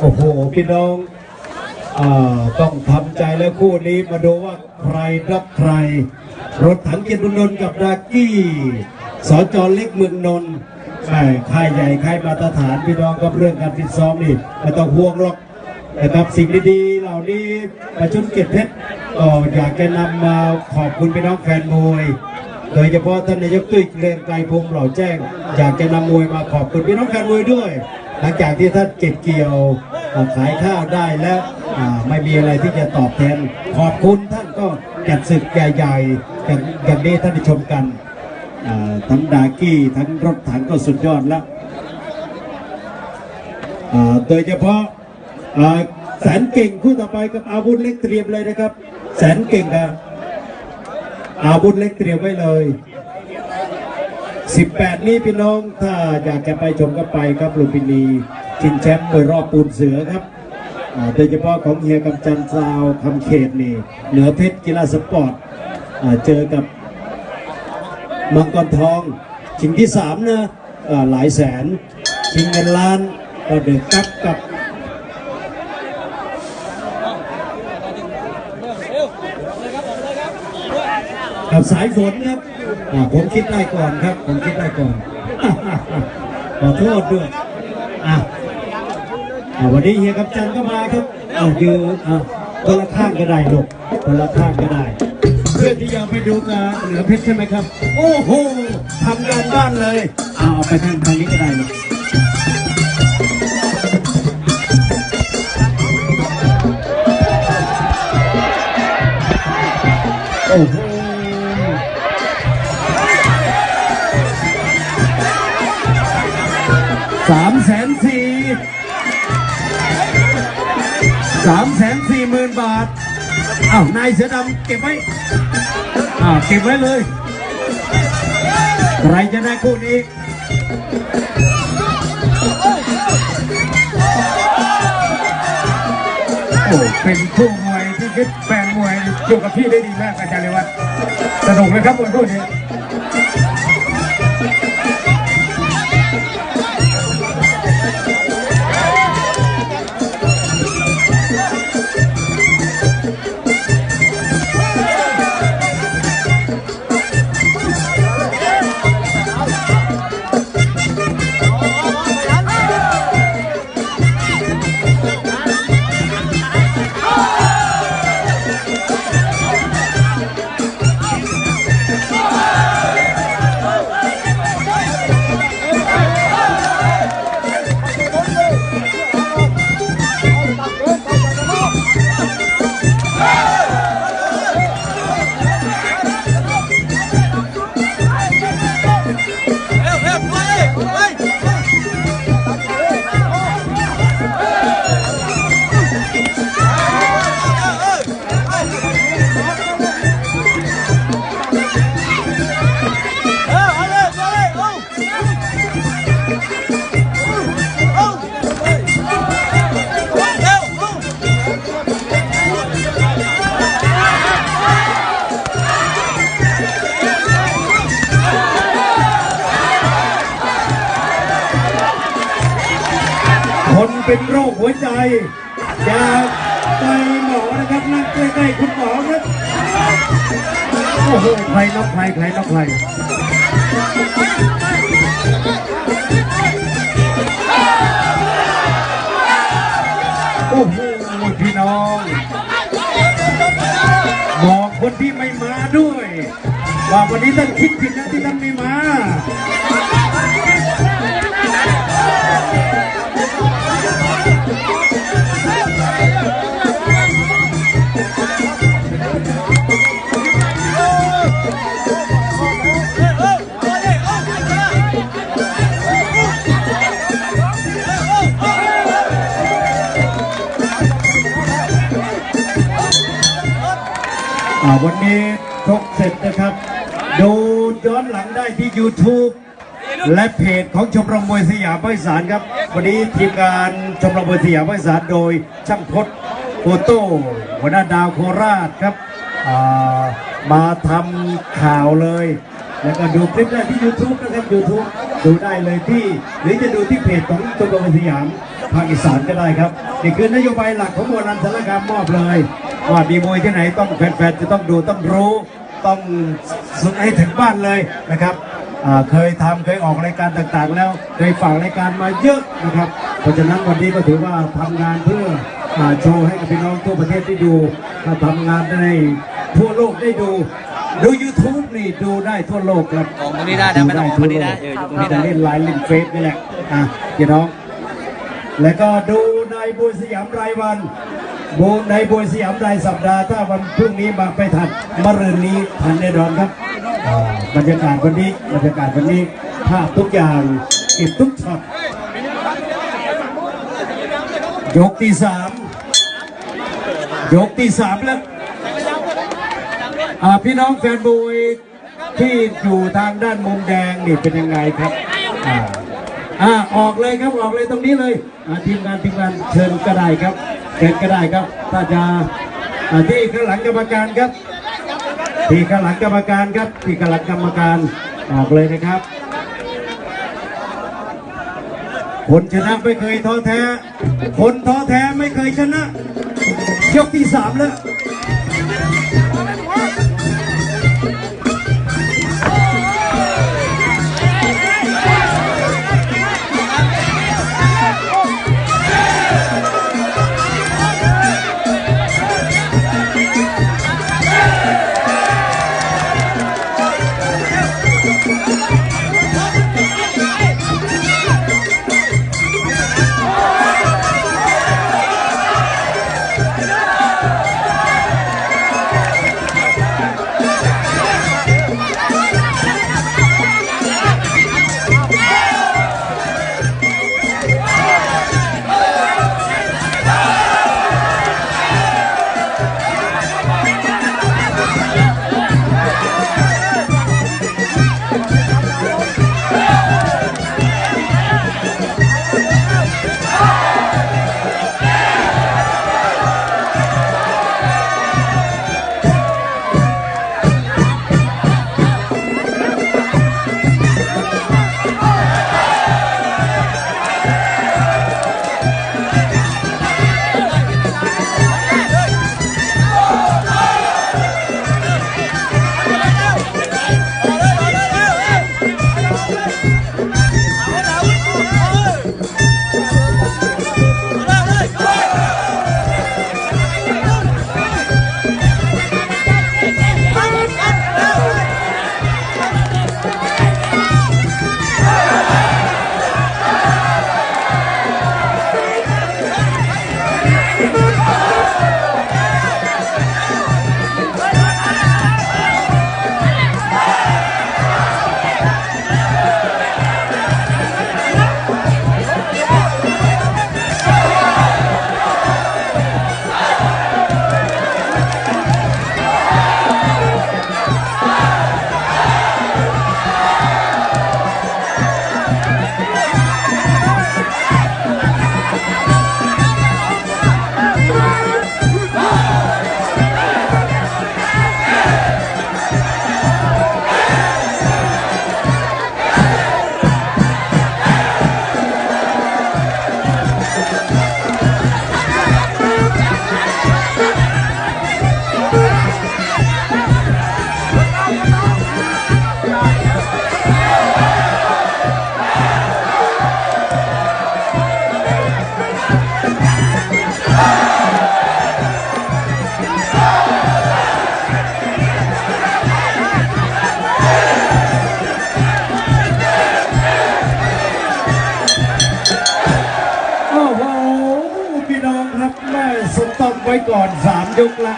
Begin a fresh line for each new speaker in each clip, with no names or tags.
โอ้โห พี่น้องอต้องทำใจแล้วคู่นี้มาดูว่าใครรับใคร รถถังเกียรตินนท์กับดากี้สจเล็กเมืองนนท์แหม่ค่ายใหญ่ค่ายมาตรฐานพี่น้องกับเรื่องการฟิตซ้อมนี่ไม่ต้องห่วงหรอกนะครับสิ่งดีๆเหล่านี้ประชุมเกียรติเพชรก็อยากจะนำมาขอบคุณพี่น้องแฟนมวยโดยเฉพาะท่านนายกตุ้ยเกรืองไกรพงศ์เหล่าแจ้ง อยากจะนำมวยมาขอบคุณพี่น้องแฟนมวยด้วย หลังจากที่ท่านเก็บเกี่ยวขายข้าวได้แล้วไม่มีอะไรที่จะตอบแทน ขอบคุณท่านก็จัดศึกใหญ่ๆอย่างอย่างนี้ท่านชมกันทั้งดากี้ทั้งรถถังก็สุดยอดแล้วโดยเฉพาะแสนเก่งคู่ต่อไปกับอาวุธเล็กเตรียมเลยนะครับ แสนเก่งครับอาวุธเล็กเตรียมไว้เลย 18 นี้พี่น้องถ้าอยากจะไปชมก็ไปครับลุมพินีชิงแชมป์มวยรอบปูนเสือครับโดยเฉพาะของเฮียกำจันซาวคำเขตนี่เหนือเพชรกีฬาสปอร์ตเจอกับมังกรทอง ชิงที่ 3 นะหลายแสน ชิงเงินล้านก็เดือดกับกับกับสายฝนครับ อ่าผมคิดได้ก่อนครับ ผมคิดได้ก่อนขอโทษด้วยอะอ่าวันนี้เฮียกับจันก็มาครับเอายืนอะคนละข้างก็ได้ลูกคนละข้างก็ได้ เพื่อที่จะไปดูกับเหนือเพชรใช่ไหมครับ โอ้โหทำงานบ้านเลยเอาเอาไปทางทางนี้ก็ได้ลูกโอ้โห แสนสี่สามแสนสี่หมื่นบาทอ้าวนายเสือดำเก็บไว้อ้าวเก็บไว้เลยใครจะได้คู่นี้
โอ้เป็นคู่มวยที่คิดแฟนมวยอยู่กับพี่ได้ดีมากอาจารย์เลยวัฒน์สนุกเลยครับมวยคู่นี้
ใครนอกใครใครนอกใครโอ้โหพี่น้องบอกคนที่ไม่มาด้วยว่าวันนี้ท่านคิดผิดนะที่ท่านไม่มาาวันนี้ชกเสร็จนะครับ ดูย้อนหลังได้ที่ YouTube และเพจของชมรมมวยสยามภาคอีสานครับ วันนี้ทีมงานชมรมมวยสยามภาคอีสานโดยช่างพศโฟโต้หัวหน้าดาวโคราชครับามาทำข่าวเลย แล้วก็ดูคลิปได้ที่ YouTube นะครับ YouTube ดูได้เลยที่ หรือจะดูที่เพจของชมรมมวยสยาม ภาคอีสานก็ได้ครับนี่คือนโยบายหลักของมวลนันสารคามมอบเลย ว่ามีมวยที่ไหนต้องแฟนๆจะต้องดูต้องรู้ต้องสุดให้ถึงบ้านเลยนะครับอ่าเคยทำเคยออกรายการต่างๆ แล้วเคยฝากรายการมาเยอะนะครับ เพราะฉะนั้นวันนี้ก็ถือว่าทำงานเพื่ออ่าโชว์ให้กับพี่น้องทั่วประเทศได้ดูถ้าทำงานได้ทั่วโลกได้ดูดู YouTube นี่ดูได้ทั่วโลกครับ
ออกตรงนี้ได้นะไม่ต้องออกตรงนี้นะเอออยู่ตรงนี้ได้
เล่นไลน์เล่นเฟซนี่แหละอะพี่น้อง แล้วก็ดูในบุญสยามรายวันบูในบุญสยามรายสัปดาห์ถ้าวันพรุ่งนี้มาไปทันมะรืนนี้ทันแน่นอนครับบรรยากาศวันนี้บรรยากาศวันนี้ภาพทุกอย่างเก็บทุกช็อตยกที่สามยกที่สามแล้วพี่น้องแฟนบวยที่อยู่ทางด้านมุมแดงนี่เป็นยังไงครับ อ่าออกเลยครับออกเลยตรงนี้เลยทีมงานทีมงานเชิญก็ได้ครับเชิญก็ได้ครับถ้าจะอ่าที่ข้างหลังกรรมการครับที่ข้างหลังกรรมการครับที่ข้างหลังกรรมการออกเลยนะครับคนชนะไม่เคยท้อแท้ คนท้อแท้ไม่เคยชนะ ยกที่สามแล้ว ไว้ก่อนสามยกละ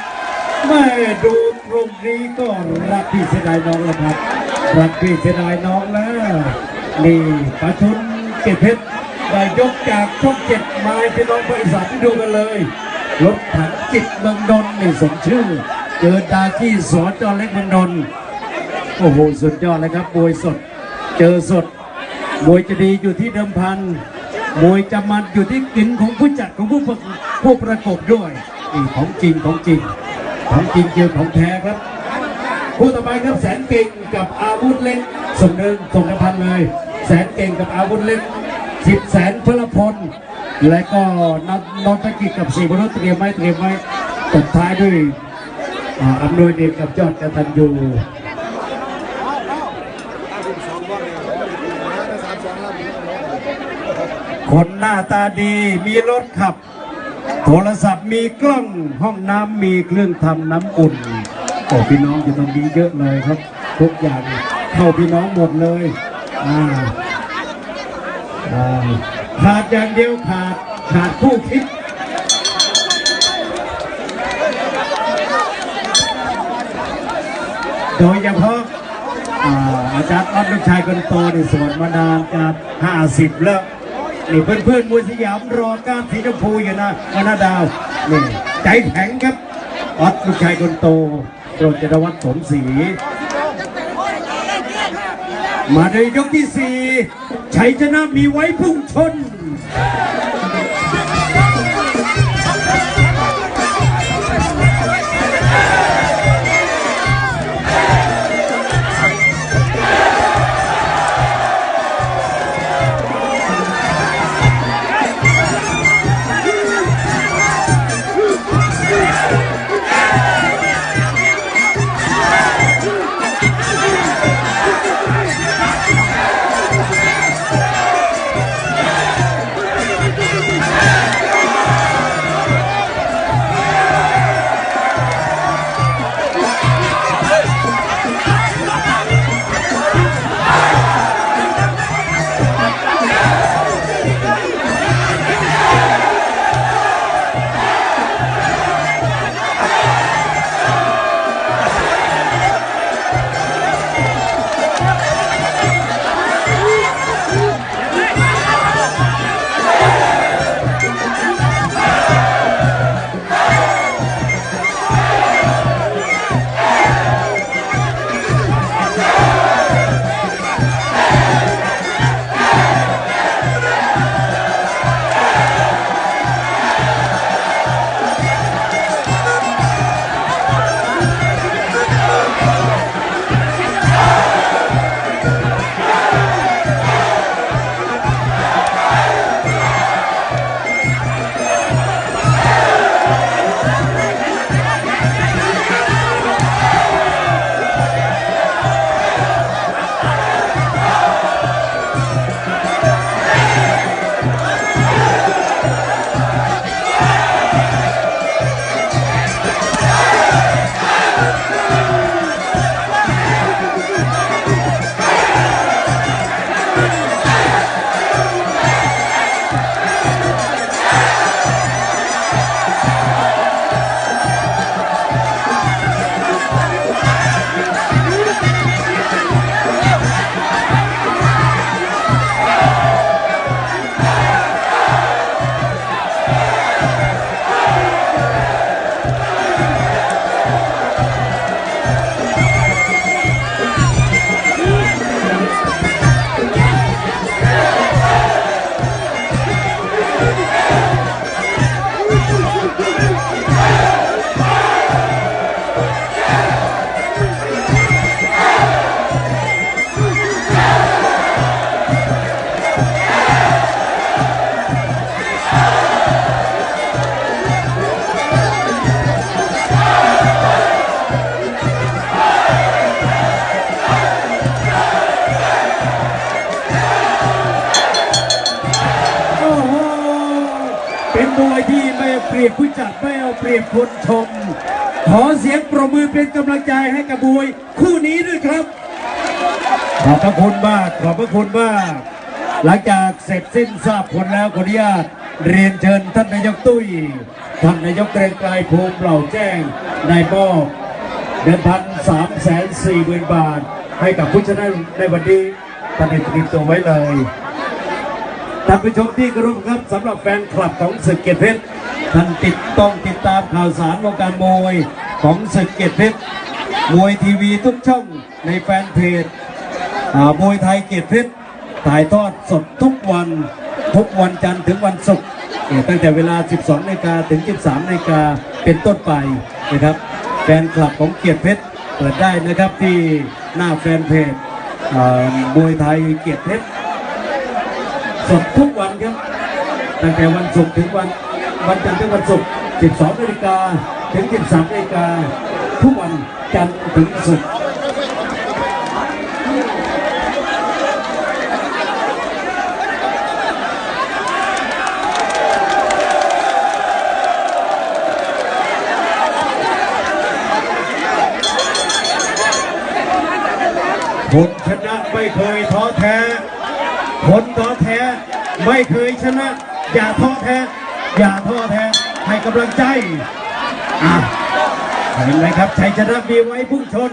แม่ดูตรงนี้ก็รักพี่เสียดายน้องแล้วครับรักพี่เสียดายน้องแล้วนี่ปะชุนเก็บเพชรได้ยกจากช่องเจ็ดมาให้พี่น้องบริษัทที่ดูกันเลยรถถังจิตเมืองนนท์นี่สมชื่อ เจอดากี้สอจอเล็กเมืองนนท์โอ้โหสุดยอดเลยครับมวยสด เจอสดมวยจะดีอยู่ที่เดิมพันมวยจะมันอยู่ที่กลิ่นของผู้จัดของผู้ผู้ประกบด้วย นี่ของจริงของจริง ของจริงเจอของแท้ครับคู่ต่อไปครับแสนเก่งกับอาวุธเล็กส่งเดินส่งกระพันเลย แสนเก่งกับอาวุธเล็กสิบแสนพลพล และก็นนนทกิจกับสีบรุษเตรียมไว้เตรียมไว้ตบท้ายด้วยอำนวยเดชกับยอดกตันยูคนหน้าตาดีมีรถขับ โทรศัพท์มีกล้องห้องน้ำมีเครื่องทำน้ำอุ่นโอ้พี่น้องอยู่ตรงนี้เยอะเลยครับ ทุกอย่างเข้าพี่น้องหมดเลยอ่าอ่าขาดอย่างเดียวขาดขาดคู่คิดโดยเฉพาะอาจารย์ออดลูกชายคนโตในสวนมานานการห้าสิบแล้ว นี่เพื่อนเพื่อนๆมวยสยามรอการสีชมพูอยู่นะมนาดาวนี่ใจแข็งครับออดลูกชายคนโตโปรดจรวัตรสมศรีมาในยกที่สี่ชัยชนะมีไว้พุ่งชน พระคุณมาก หลังจากเสร็จสิ้นทราบผลแล้วขออนุญาตเรียนเชิญท่านนายกตุ้ย ท่านนายกเกรงไกรภูมิเหล่าแจ้งนายมอบเดินพันสามแสนสี่หมื่นบาท ให้กับผู้ชนะในวันนี้ท่านได้เตรียมตัวไว้เลยท่านผู้ชมที่กรุณครับสำหรับแฟนคลับของศึกเกียรติเพชรท่านติดต้องติดตามข่าวสารวงการมวยของศึกเกียรติเพชรมวยทีวีทุกช่องในแฟนเพจ มวยไทยเกียรติเพชรถ่ายทอดสดทุกวันทุกวันจันทร์ถึงวันศุกร์ตั้งแต่เวลา 12นาฬิกาถึง 13นาฬิกาเป็นต้นไปนะครับแฟนคลับของเกียรติเพชรเปิดได้นะครับที่หน้าแฟนเพจมวยไทยเกียรติเพชรสดทุกวันครับตั้งแต่วันศุกร์ถึงวันวันจันทร์ถึงวันศุกร์ 12นาฬิกาถึง 13นาฬิกาทุกวันจันทร์ถึงศุกร์ คน ชนะไม่เคยท้อแท้ คนท้อแท้ ไม่เคยชนะ อย่าท้อแท้ อย่าท้อแท้ ให้กำลังใจอะเห็นไหมครับชัยชนะมีไว้พุ่งชน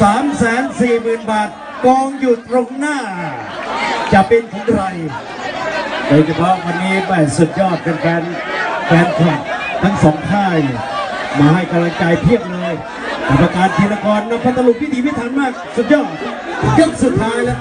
3 4 0 0 0 0 บาท กองอยู่ตรงหน้า จะเป็นของใครโดยเฉพาะวันนี้แม่สุดยอดเป็นแฟนแฟนคลับทั้งสองค่ายมาให้กำลังใจเพียบเลยกรรมการธีรกรนพัทลุงพิธีพิถันมาก สุดยอด ยกสุดท้ายแล้ว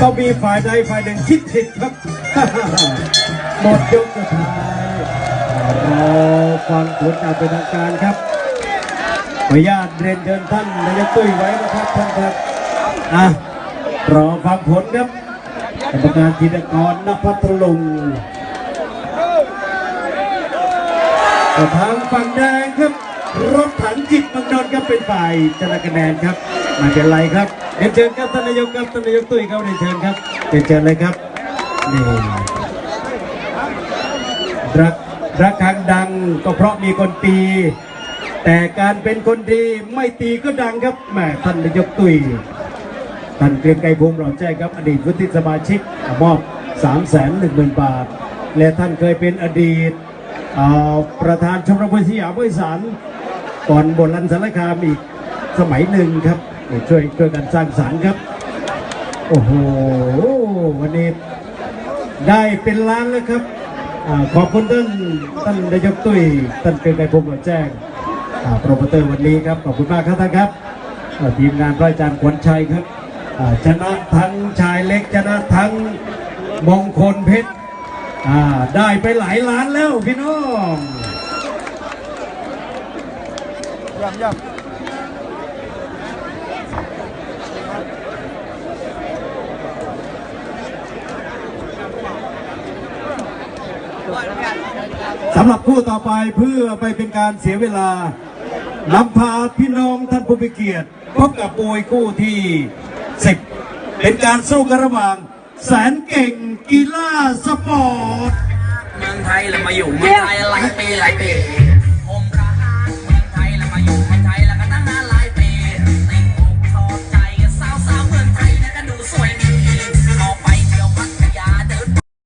ต้องมีฝ่ายใดฝ่ายหนึ่งคิดผิดครับ หมดยกสุดท้ายรอฟังผลอย่างเป็นทางการครับขออนุญาตเรียนเชิญท่านนายกตุ้ยไว้นะครับท่านครับอะรอฟังผลครับกรรมการธีรกรนภัทรลุงก็ทางฝั่งแดงครับ รถถังจิตบังนนท์ครับเป็นฝ่ายชนะคะแนนครับไมาเป็นไรครับ เรียนเชิญครับท่านนายกครับท่านนายกตุ้ยครับเรียนเชิญครับเรียนเชิญเลยครับนี่รักรักครั้งดังก็เพราะมีคนตี แต่การเป็นคนดีไม่ตีก็ดังครับแหมท่านนายกตุ้ยท่านเกรียงไกรภูมิหล่อแจ้งครับอดีตวุฒิสมาชิกมอบ3 1 0 0 0 0 บาท และท่านเคยเป็นอดีตอ่าประธานชมรมวิทยาบริสารก่อนบนรันสารคามอีกสมัยหนึ่งครับ ช่วยช่วยกันสร้างสรรค์ครับ โอ้โห วันนี้ได้เป็นล้านแล้วครับอขอบคุณท่านท่านนายกตุ้ยท่านเกรียงไกรพงศ์หล่อแจ้งโปรโมเตอร์วันนี้ครับ ขอบคุณมากครับท่านครับทีมงานพระอาจารย์ขวัญชัยครับอ่าชนะทั้งชายเล็กชนะทั้งมงคลเพชรได้ไปหลายล้านแล้วพี่น้อง
ยำยำ
หรับคู่ต่อไปเพื่อไปเป็นการเสียเวลานำพาพี่น้องท่านผู้มีเกียรติพบกับมวยคู่ที่สิบเป็นการสู้กันระหว่าง แสนเก่งกีฬาสปอร์ต
เมืองไทยเรามาอยู่เมืองไทยหลายปีหลายปี